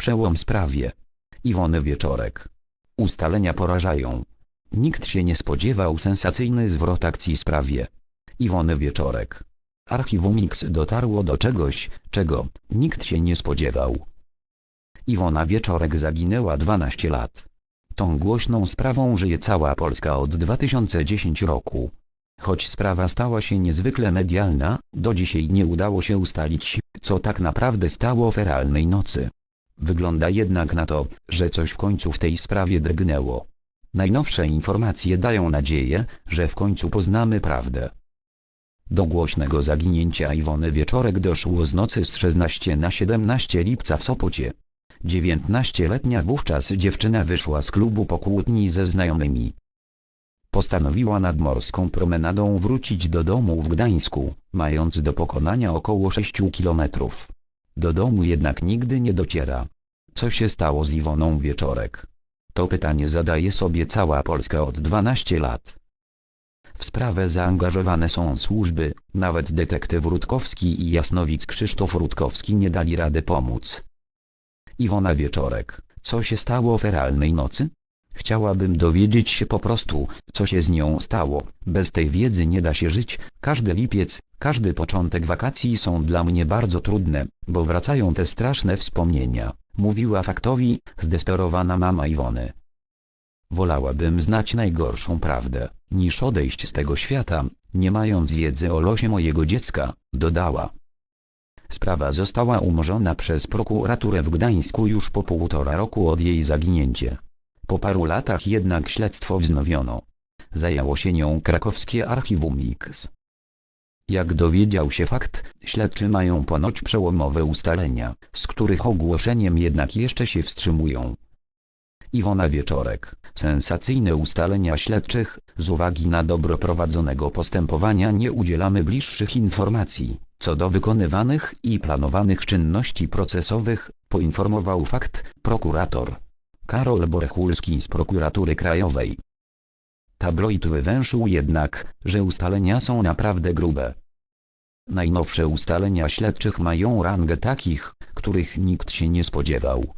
Przełom sprawie. Iwony Wieczorek. Ustalenia porażają. Nikt się nie spodziewał sensacyjny zwrot akcji sprawie. Iwony Wieczorek. Archiwum X dotarło do czegoś, czego nikt się nie spodziewał. Iwona Wieczorek zaginęła 12 lat. Tą głośną sprawą żyje cała Polska od 2010 roku. Choć sprawa stała się niezwykle medialna, do dzisiaj nie udało się ustalić, co tak naprawdę stało feralnej nocy. Wygląda jednak na to, że coś w końcu w tej sprawie drgnęło. Najnowsze informacje dają nadzieję, że w końcu poznamy prawdę. Do głośnego zaginięcia Iwony Wieczorek doszło z nocy z 16 na 17 lipca w Sopocie. 19-letnia wówczas dziewczyna wyszła z klubu po kłótni ze znajomymi. Postanowiła nad morską promenadą wrócić do domu w Gdańsku, mając do pokonania około 6 kilometrów. Do domu jednak nigdy nie dociera. Co się stało z Iwoną Wieczorek? To pytanie zadaje sobie cała Polska od 12 lat. W sprawę zaangażowane są służby, nawet detektyw Rutkowski i jasnowic Krzysztof Rutkowski nie dali rady pomóc. Iwona Wieczorek, co się stało feralnej nocy? Chciałabym dowiedzieć się po prostu, co się z nią stało. Bez tej wiedzy nie da się żyć. Każdy lipiec, każdy początek wakacji są dla mnie bardzo trudne, bo wracają te straszne wspomnienia, mówiła faktowi, zdesperowana mama Iwony. Wolałabym znać najgorszą prawdę, niż odejść z tego świata, nie mając wiedzy o losie mojego dziecka, dodała. Sprawa została umorzona przez prokuraturę w Gdańsku już po półtora roku od jej zaginięcia. Po paru latach jednak śledztwo wznowiono. Zajęło się nią krakowskie archiwum X. Jak dowiedział się fakt, śledczy mają ponoć przełomowe ustalenia, z których ogłoszeniem jednak jeszcze się wstrzymują. Iwona Wieczorek, sensacyjne ustalenia śledczych, z uwagi na dobro prowadzonego postępowania nie udzielamy bliższych informacji, co do wykonywanych i planowanych czynności procesowych, poinformował fakt, prokurator. Karol Borechulski z prokuratury krajowej. Tabloid wywęszył jednak, że ustalenia są naprawdę grube. Najnowsze ustalenia śledczych mają rangę takich, których nikt się nie spodziewał.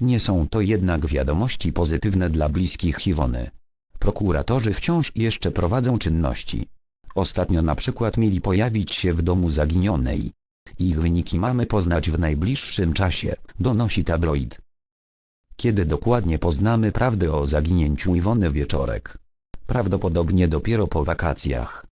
Nie są to jednak wiadomości pozytywne dla bliskich Iwony. Prokuratorzy wciąż jeszcze prowadzą czynności. Ostatnio na przykład mieli pojawić się w domu zaginionej. Ich wyniki mamy poznać w najbliższym czasie, donosi tabloid. Kiedy dokładnie poznamy prawdę o zaginięciu Iwony Wieczorek? Prawdopodobnie dopiero po wakacjach.